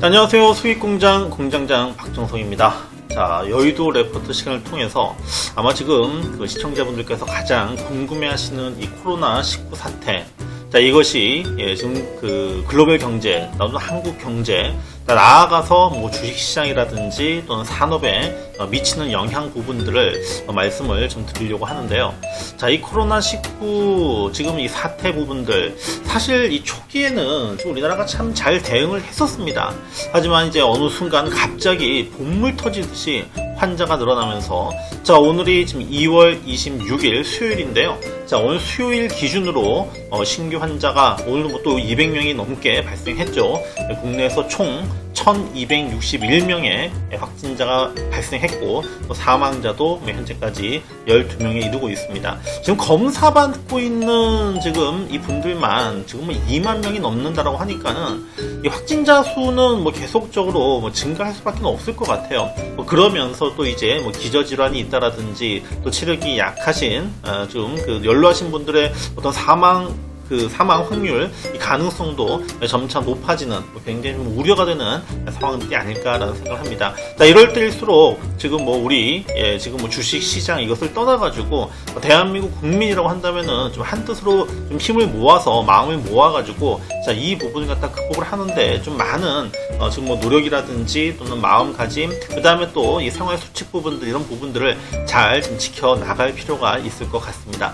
자, 안녕하세요. 수익공장 공장장 박정성입니다. 자, 여의도 레포트 시간을 통해서 아마 지금 그 시청자분들께서 가장 궁금해하시는 이 코로나19 사태, 자, 이것이 예, 지금 그 글로벌 경제, 나도 한국 경제, 나아가서 뭐 주식시장이라든지 또는 산업에 어, 미치는 영향 부분들을 어, 말씀을 좀 드리려고 하는데요. 자, 이 코로나19 지금 이 사태 부분들 사실 이 초기에는 좀 우리나라가 참 잘 대응을 했었습니다. 하지만 이제 어느 순간 갑자기 본물 터지듯이 환자가 늘어나면서 자 오늘이 지금 2월 26일 수요일인데요. 자 오늘 수요일 기준으로 어, 신규 환자가 오늘도 뭐또 200명이 넘게 발생했죠. 국내에서 총 1261명의 확진자가 발생했고 또 사망자도 뭐 현재까지 12명에 이르고 있습니다. 지금 검사 받고 있는 지금 이 분들만 지금 뭐 2만 명이 넘는다라고 하니까는 이 확진자 수는 뭐 계속적으로 뭐 증가할 수밖에 없을 것 같아요. 뭐 그러면서 또 이제 뭐 기저질환이 있다라든지 또 체력이 약하신 어, 좀그 연로하신 분들의 어떤 사망 그 사망 확률, 이 가능성도 점차 높아지는 뭐 굉장히 좀 우려가 되는 상황이 아닐까라는 생각을 합니다. 자, 이럴 때일수록 지금 뭐 우리 예, 지금 뭐 주식 시장 이것을 떠나가지고 대한민국 국민이라고 한다면은 좀 한 뜻으로 좀 힘을 모아서 마음을 모아가지고 자, 이 부분을 갖다 극복을 하는데 좀 많은 어, 지금 뭐 노력이라든지 또는 마음가짐, 그 다음에 또 이 생활 수칙 부분들 이런 부분들을 잘좀 지켜 나갈 필요가 있을 것 같습니다.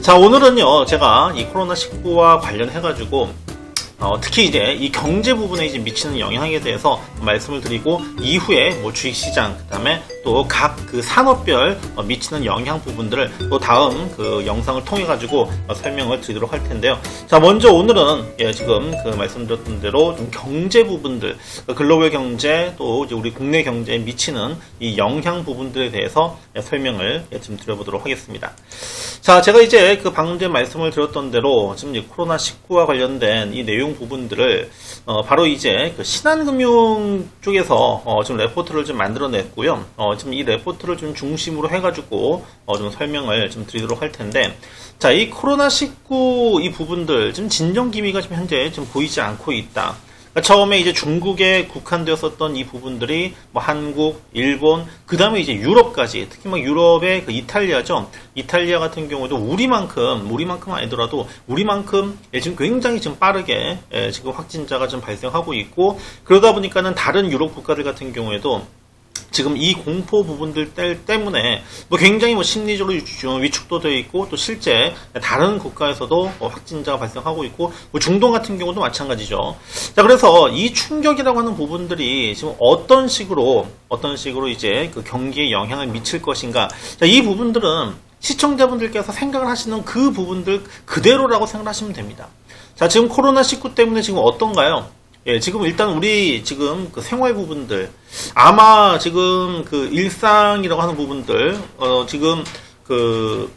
자, 오늘은요 제가 이 코로나 19 정부와 관련해가지고 어, 특히 이제 이 경제 부분에 이제 미치는 영향에 대해서 말씀을 드리고 이후에 뭐 주식시장 그다음에 또 각 그 산업별 어, 미치는 영향 부분들을 또 다음 그 영상을 통해 가지고 어, 설명을 드리도록 할 텐데요. 자 먼저 오늘은 예, 지금 그 말씀드렸던 대로 좀 경제 부분들 그 글로벌 경제 또 우리 국내 경제에 미치는 이 영향 부분들에 대해서 예, 설명을 예, 좀 드려보도록 하겠습니다. 자 제가 이제 그 방금 전에 말씀을 드렸던 대로 지금 코로나 19와 관련된 이 내용 부분들을 어, 바로 이제 그 신한금융 쪽에서 어, 좀 레포트를 좀 만들어냈고요. 어, 지금 이 레포트를 좀 중심으로 해가지고 어, 좀 설명을 좀 드리도록 할 텐데, 자, 이 코로나 19 이 부분들 지금 진정 기미가 지금 현재 좀 보이지 않고 있다. 그러니까 처음에 이제 중국에 국한되었었던 이 부분들이 뭐 한국, 일본, 그 다음에 이제 유럽까지 특히 뭐 유럽의 그 이탈리아죠. 이탈리아 같은 경우도 우리만큼 우리만큼 아니더라도 우리만큼 예, 지금 굉장히 지금 빠르게 예, 지금 확진자가 좀 발생하고 있고 그러다 보니까는 다른 유럽 국가들 같은 경우에도 지금 이 공포 부분들 때문에 뭐 굉장히 뭐 심리적으로 위축도 되어 있고 또 실제 다른 국가에서도 뭐 확진자가 발생하고 있고 뭐 중동 같은 경우도 마찬가지죠. 자 그래서 이 충격이라고 하는 부분들이 지금 어떤 식으로 어떤 식으로 이제 그 경기에 영향을 미칠 것인가. 자, 이 부분들은 시청자분들께서 생각을 하시는 그 부분들 그대로라고 생각하시면 됩니다. 자 지금 코로나 19 때문에 지금 어떤가요? 예, 지금 일단 우리 지금 그 생활 부분들 아마 지금 그 일상이라고 하는 부분들 어 지금 그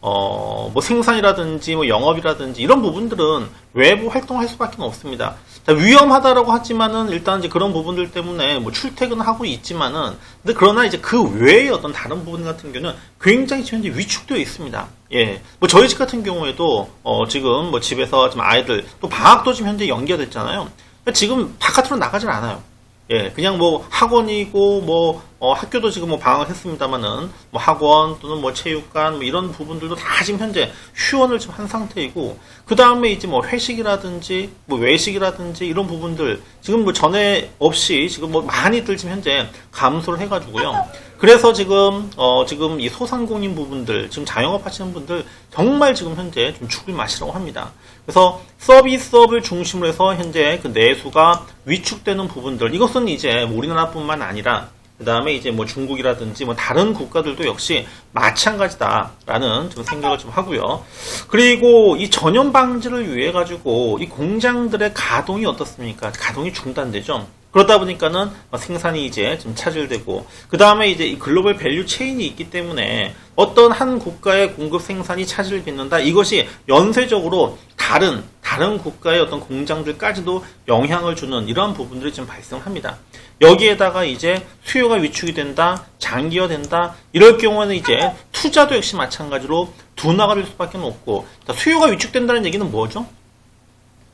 어, 뭐 생산이라든지 뭐 영업이라든지 이런 부분들은 외부 활동할 수밖에 없습니다. 자, 위험하다라고 하지만은 일단 이제 그런 부분들 때문에 뭐 출퇴근을 하고 있지만은 근데 그러나 이제 그 외의 어떤 다른 부분 같은 경우는 굉장히 현재 위축되어 있습니다. 예. 뭐 저희 집 같은 경우에도 어, 지금 뭐 집에서 좀 아이들 또 방학도 지금 현재 연기가 됐잖아요. 지금 바깥으로 나가질 않아요. 예, 그냥 뭐 학원이고 뭐 어, 학교도 지금 뭐 방학을 했습니다만은 뭐 학원 또는 뭐 체육관 뭐 이런 부분들도 다 지금 현재 휴원을 지금 한 상태이고 그 다음에 이제 뭐 회식이라든지 뭐 외식이라든지 이런 부분들 지금 뭐 전에 없이 지금 뭐 많이들 지금 현재 감소를 해가지고요. 그래서 지금 어 지금 이 소상공인 부분들 지금 자영업 하시는 분들 정말 지금 현재 좀 죽을 맛이라고 합니다. 그래서 서비스업을 중심으로 해서 현재 그 내수가 위축되는 부분들 이것은 이제 뭐 우리나라뿐만 아니라 그 다음에 이제 뭐 중국이라든지 뭐 다른 국가들도 역시 마찬가지다라는 좀 생각을 좀 하고요. 그리고 이 전염 방지를 위해 가지고 이 공장들의 가동이 어떻습니까? 가동이 중단되죠. 그러다 보니까는 생산이 이제 좀 차질되고 그 다음에 이제 이 글로벌 밸류 체인이 있기 때문에 어떤 한 국가의 공급 생산이 차질을 빚는다 이것이 연쇄적으로 다른 다른 국가의 어떤 공장들까지도 영향을 주는 이러한 부분들이 좀 발생합니다. 여기에다가 이제 수요가 위축이 된다, 장기화된다 이럴 경우에는 이제 투자도 역시 마찬가지로 둔화가 될 수밖에 없고 수요가 위축된다는 얘기는 뭐죠?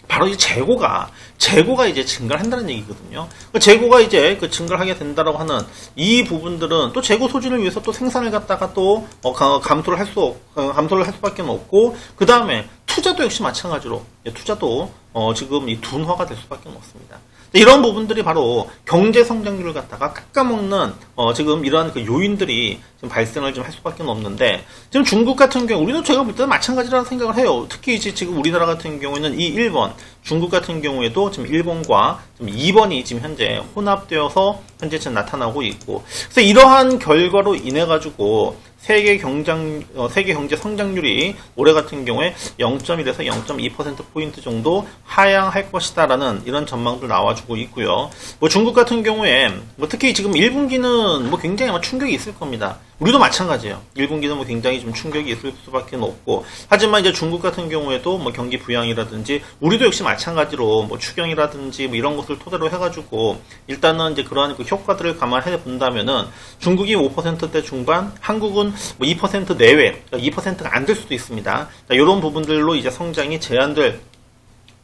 바로 이 재고가 재고가 이제 증가를 한다는 얘기거든요. 그 재고가 이제 그 증가를 하게 된다라고 하는 이 부분들은 또 재고 소진을 위해서 또 생산을 갖다가 또 어, 가- 감소를 할 수, 없- 어, 감소를 할 수밖에 없고 그 다음에 투자도 역시 마찬가지로 예, 투자도 어, 지금 이 둔화가 될 수밖에 없습니다. 이런 부분들이 바로 경제 성장률을 갖다가 깎아먹는 어, 지금 이러한 그 요인들이 지금 발생을 좀 할 수밖에 없는데 지금 중국 같은 경우 우리도 제가 볼 때는 마찬가지라고 생각을 해요. 특히 이제 지금 우리나라 같은 경우에는 이 1번 중국 같은 경우에도 지금 1번과 지금 2번이 지금 현재 혼합되어서 현재 지금 나타나고 있고 그래서 이러한 결과로 인해 가지고 세계 경장 어, 세계 경제 성장률이 올해 같은 경우에 0.1에서 0.2% 포인트 정도 하향할 것이다라는 이런 전망도 나와주고 있고요. 뭐 중국 같은 경우에 뭐 특히 지금 1분기는 뭐 굉장히 아마 충격이 있을 겁니다. 우리도 마찬가지예요. 1분기는 뭐 굉장히 좀 충격이 있을 수밖에 없고 하지만 이제 중국 같은 경우에도 뭐 경기 부양이라든지 우리도 역시 마찬가지로 뭐 추경이라든지 뭐 이런 것을 토대로 해가지고 일단은 이제 그러한 그 효과들을 감안해 본다면은 중국이 5%대 중반, 한국은 뭐 2% 내외, 그러니까 2%가 안 될 수도 있습니다. 이런 부분들로 이제 성장이 제한될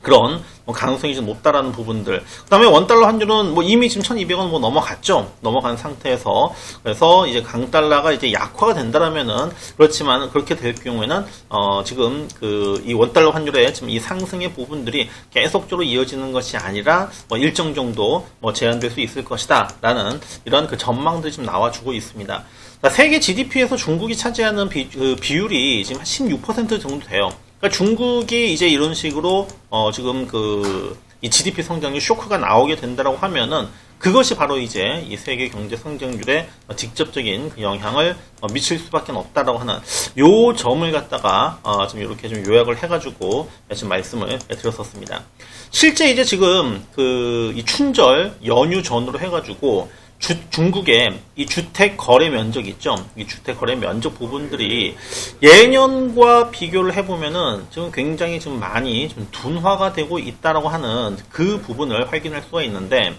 그런 뭐 가능성이 좀 높다라는 부분들. 그다음에 원달러 환율은 뭐 이미 지금 1,200원 뭐 넘어갔죠. 넘어간 상태에서 그래서 이제 강달러가 이제 약화가 된다라면은 그렇지만 그렇게 될 경우에는 어 지금 그 이 원달러 환율의 지금 이 상승의 부분들이 계속적으로 이어지는 것이 아니라 뭐 일정 정도 뭐 제한될 수 있을 것이다라는 이런 그 전망들이 지금 나와주고 있습니다. 그러니까 세계 GDP에서 중국이 차지하는 비, 그 비율이 지금 한 16% 정도 돼요. 그러니까 중국이 이제 이런 식으로 어 지금 그 이 GDP 성장률 쇼크가 나오게 된다라고 하면은 그것이 바로 이제 이 세계 경제 성장률에 직접적인 그 영향을 어, 미칠 수밖에 없다라고 하는 요 점을 갖다가 어, 좀 이렇게 좀 요약을 해가지고 지금 말씀을 드렸었습니다. 실제 이제 지금 그 이 춘절 연휴 전으로 해가지고 주- 중국의 이 주택 거래 면적 있죠? 이 주택 거래 면적 부분들이 예년과 비교를 해보면은 지금 굉장히 좀 많이 좀 둔화가 되고 있다라고 하는 그 부분을 확인할 수가 있는데,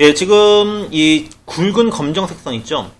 예, 지금 이 굵은 검정색 선 있죠?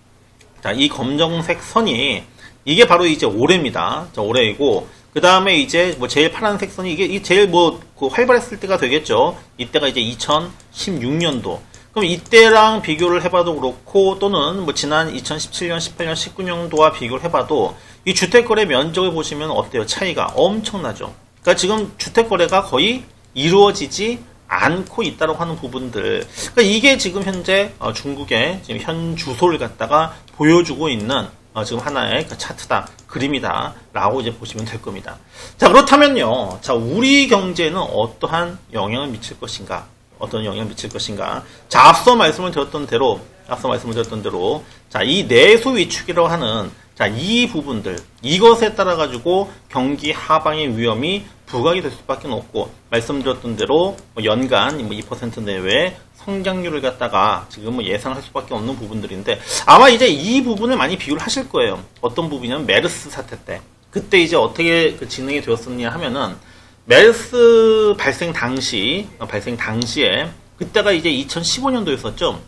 자, 이 검정색 선이 이게 바로 이제 올해입니다. 자, 올해이고, 그 다음에 이제 뭐 제일 파란색 선이 이게 이 제일 뭐 그 활발했을 때가 되겠죠. 이때가 이제 2016년도. 그럼 이때랑 비교를 해봐도 그렇고 또는 뭐 지난 2017년, 18년, 19년도와 비교를 해봐도 이 주택거래 면적을 보시면 어때요? 차이가 엄청나죠. 그러니까 지금 주택거래가 거의 이루어지지 않고 있다고 하는 부분들. 그러니까 이게 지금 현재 어, 중국의 지금 현 주소를 갖다가 보여주고 있는 어, 지금 하나의 그 차트다, 그림이다라고 이제 보시면 될 겁니다. 자 그렇다면요, 자 우리 경제는 어떠한 영향을 미칠 것인가? 어떤 영향을 미칠 것인가? 자 앞서 말씀을 드렸던 대로, 앞서 말씀을 드렸던 대로, 자 이 내수 위축이라고 하는 자 이 부분들 이것에 따라 가지고 경기 하방의 위험이 부각이 될 수밖에 없고 말씀드렸던 대로 뭐 연간 뭐2% 내외 성장률을 갖다가 지금 뭐 예상할 수밖에 없는 부분들인데 아마 이제 이 부분을 많이 비교를 하실 거예요. 어떤 부분이냐면 메르스 사태 때 그때 이제 어떻게 그 진행이 되었었냐 하면은 메르스 발생 당시 어, 발생 당시에 그때가 이제 2015년도였었죠.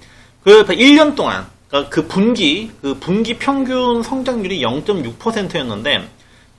그 1년 동안 그러니까 그 분기 그 분기 평균 성장률이 0.6%였는데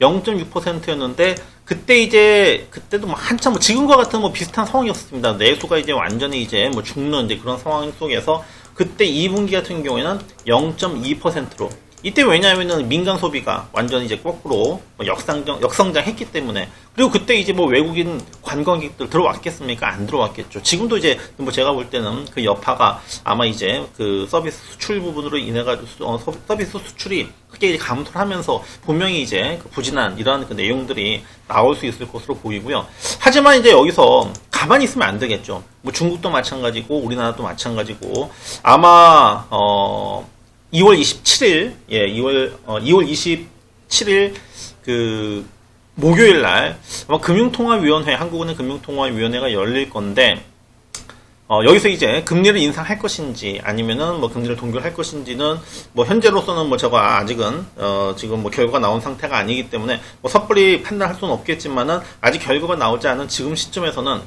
0.6%였는데 그때 이제 그때도 뭐 한참 뭐 지금과 같은 뭐 비슷한 상황이었습니다. 내수가 이제 완전히 이제 뭐 죽는 이제 그런 상황 속에서 그때 2분기 같은 경우에는 0.2%로 이때 왜냐하면은 민간 소비가 완전히 이제 거꾸로 뭐 역상정 역성장 했기 때문에 그리고 그때 이제 뭐 외국인 관광객들 들어왔겠습니까? 안 들어왔겠죠. 지금도 이제 뭐 제가 볼 때는 그 여파가 아마 이제 그 서비스 수출 부분으로 인해 가지고 어, 서- 서비스 수출이 크게 감소를 하면서 분명히 이제 그 부진한 이러한 그 내용들이 나올 수 있을 것으로 보이고요. 하지만 이제 여기서 가만히 있으면 안 되겠죠. 뭐 중국도 마찬가지고 우리나라도 마찬가지고 아마 어 2월 27일, 예, 2월, 어, 2월 27일, 그, 목요일 날, 아마 금융통화위원회, 한국은행 금융통화위원회가 열릴 건데, 어, 여기서 이제 금리를 인상할 것인지, 아니면은 뭐 금리를 동결할 것인지는, 뭐 현재로서는 뭐 제가 아직은, 어, 지금 뭐 결과가 나온 상태가 아니기 때문에, 뭐 섣불리 판단할 수는 없겠지만은, 아직 결과가 나오지 않은 지금 시점에서는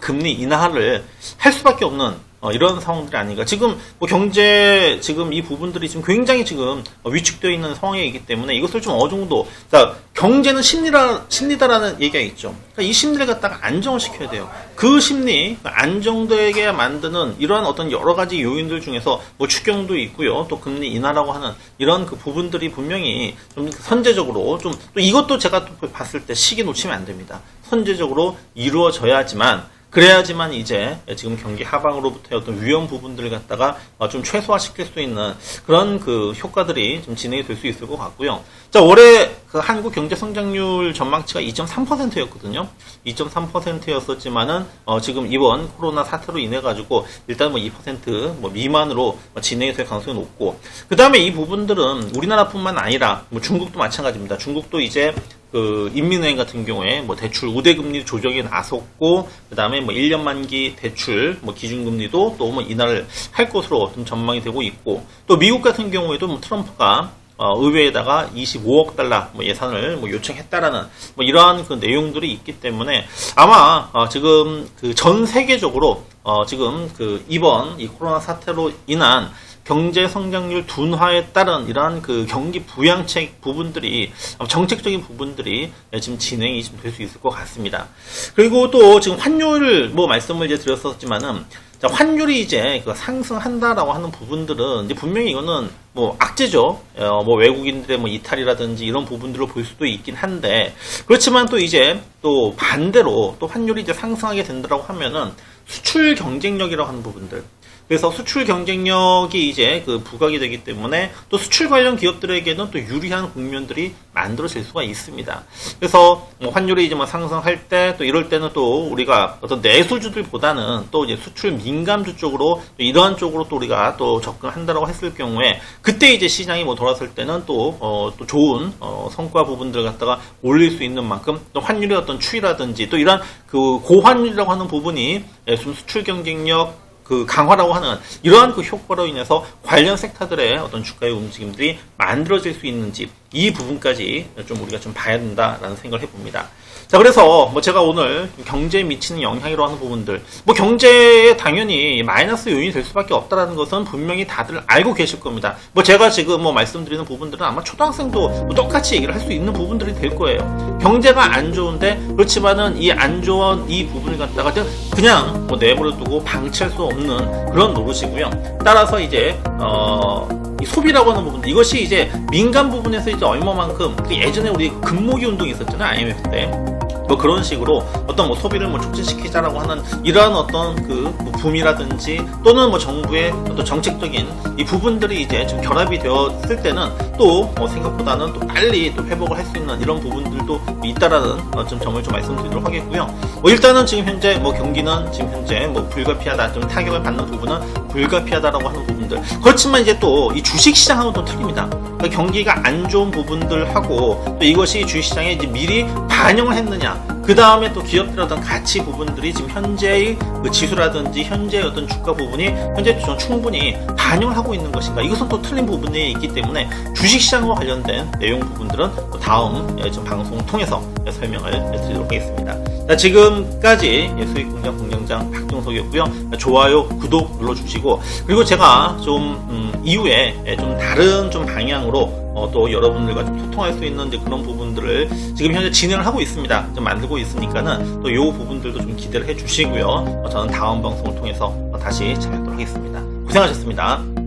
금리 인하를 할 수밖에 없는 어, 이런 상황들이 아닌가. 지금 뭐 경제 지금 이 부분들이 지금 굉장히 지금 어, 위축되어 있는 상황이기 때문에 이것을 좀 어느 정도 자 경제는 심리라 심리다라는 얘기가 있죠. 그러니까 이 심리를 갖다가 안정을 시켜야 돼요. 그 심리 그 안정되게 만드는 이러한 어떤 여러 가지 요인들 중에서 뭐 추경도 있고요. 또 금리 인하라고 하는 이런 그 부분들이 분명히 좀 선제적으로 좀 또 이것도 제가 또 봤을 때 시기 놓치면 안 됩니다. 선제적으로 이루어져야지만 그래야지만 이제 지금 경기 하방으로부터의 어떤 위험 부분들을 갖다가 어, 좀 최소화시킬 수 있는 그런 그 효과들이 좀 진행이 될 수 있을 것 같고요. 자, 올해 그 한국 경제 성장률 전망치가 2.3%였거든요. 2.3%였었지만은 어, 지금 이번 코로나 사태로 인해 가지고 일단 뭐 2%뭐 미만으로 진행이 될 가능성이 높고 그 다음에 이 부분들은 우리나라뿐만 아니라 뭐 중국도 마찬가지입니다. 중국도 이제 그 인민은행 같은 경우에 뭐 대출 우대금리 조정에 나섰고 그다음에 뭐 1년 만기 대출 뭐 기준금리도 또 뭐 인하를 할 것으로 좀 전망이 되고 있고 또 미국 같은 경우에도 뭐 트럼프가 어, 의회에다가 25억 달러 뭐 예산을 뭐 요청했다라는 뭐 이러한 그 내용들이 있기 때문에 아마 어, 지금 그 전 세계적으로 어, 지금 그 이번 이 코로나 사태로 인한 경제 성장률 둔화에 따른 이러한 그 경기 부양책 부분들이 정책적인 부분들이 지금 진행이 좀 될 수 있을 것 같습니다. 그리고 또 지금 환율 뭐 말씀을 이제 드렸었지만은 자, 환율이 이제 그 상승한다라고 하는 부분들은 이제 분명히 이거는 뭐 악재죠. 어, 뭐 외국인들의 뭐 이탈이라든지 이런 부분들을 볼 수도 있긴 한데 그렇지만 또 이제 또 반대로 또 환율이 이제 상승하게 된다라고 하면은 수출 경쟁력이라고 하는 부분들 그래서 수출 경쟁력이 이제 그 부각이 되기 때문에 또 수출 관련 기업들에게는 또 유리한 국면들이 만들어질 수가 있습니다. 그래서 뭐 환율이 이제 뭐 상승할 때 또 이럴 때는 또 우리가 어떤 내수주들보다는 또 이제 수출 민감주 쪽으로 또 이러한 쪽으로 또 우리가 또 접근한다라고 했을 경우에 그때 이제 시장이 뭐 돌아설 때는 또, 어, 또 좋은 어, 성과 부분들을 갖다가 올릴 수 있는 만큼 또 환율의 어떤 추이라든지 또 이런 그 고환율이라고 하는 부분이 예, 좀 수출 경쟁력 그 강화라고 하는 이러한 그 효과로 인해서 관련 섹터들의 어떤 주가의 움직임들이 만들어질 수 있는지 이 부분까지 좀 우리가 좀 봐야 된다라는 생각을 해봅니다. 자, 그래서 뭐 제가 오늘 경제에 미치는 영향이라고 하는 부분들, 뭐 경제에 당연히 마이너스 요인이 될 수밖에 없다라는 것은 분명히 다들 알고 계실 겁니다. 뭐 제가 지금 뭐 말씀드리는 부분들은 아마 초등학생도 뭐 똑같이 얘기를 할 수 있는 부분들이 될 거예요. 경제가 안 좋은데 그렇지만은 이 안 좋은 이 부분을 갖다가 그냥 뭐 내버려 두고 방치할 수 없는 그런 노릇이고요. 따라서 이제 어. 이 소비라고 하는 부분 이것이 이제 민간 부분에서 이제 얼마만큼 그 예전에 우리 금모기 운동이 있었잖아요 IMF 때. 뭐 그런 식으로 어떤 뭐 소비를 뭐 촉진시키자라고 하는 이러한 어떤 그 붐이라든지 또는 뭐 정부의 어떤 정책적인 이 부분들이 이제 좀 결합이 되었을 때는 또 뭐 생각보다는 또 빨리 또 회복을 할 수 있는 이런 부분들도 있다라는 어, 좀 점을 좀 말씀드리도록 하겠고요. 뭐 일단은 지금 현재 뭐 경기는 지금 현재 뭐 불가피하다 좀 타격을 받는 부분은 불가피하다라고 하는 부분들 그렇지만 이제 또 이 주식 시장하고는 또 틀립니다. 그러니까 경기가 안 좋은 부분들하고 또 이것이 주식 시장에 이제 미리 반영을 했느냐 그 다음에 또 기업들의 어떤 가치 부분들이 지금 현재의 그 지수라든지 현재의 어떤 주가 부분이 현재 좀 충분히 반영을 하고 있는 것인가 이것은 또 틀린 부분이 있기 때문에 주식시장과 관련된 내용 부분들은 또 다음 예, 좀 방송을 통해서 설명을 드리도록 하겠습니다. 자, 지금까지 예, 수익공장 공장장 박종석이었고요. 좋아요, 구독 눌러주시고 그리고 제가 좀 음, 이후에 예, 좀 다른 좀 방향으로 어, 또 여러분들과 좀 소통할 수 있는 그런 부분들을 지금 현재 진행을 하고 있습니다. 좀 만들고 있으니까는 또 이 부분들도 좀 기대를 해주시고요. 어, 저는 다음 방송을 통해서 다시 찾아뵙도록 하겠습니다. 고생하셨습니다.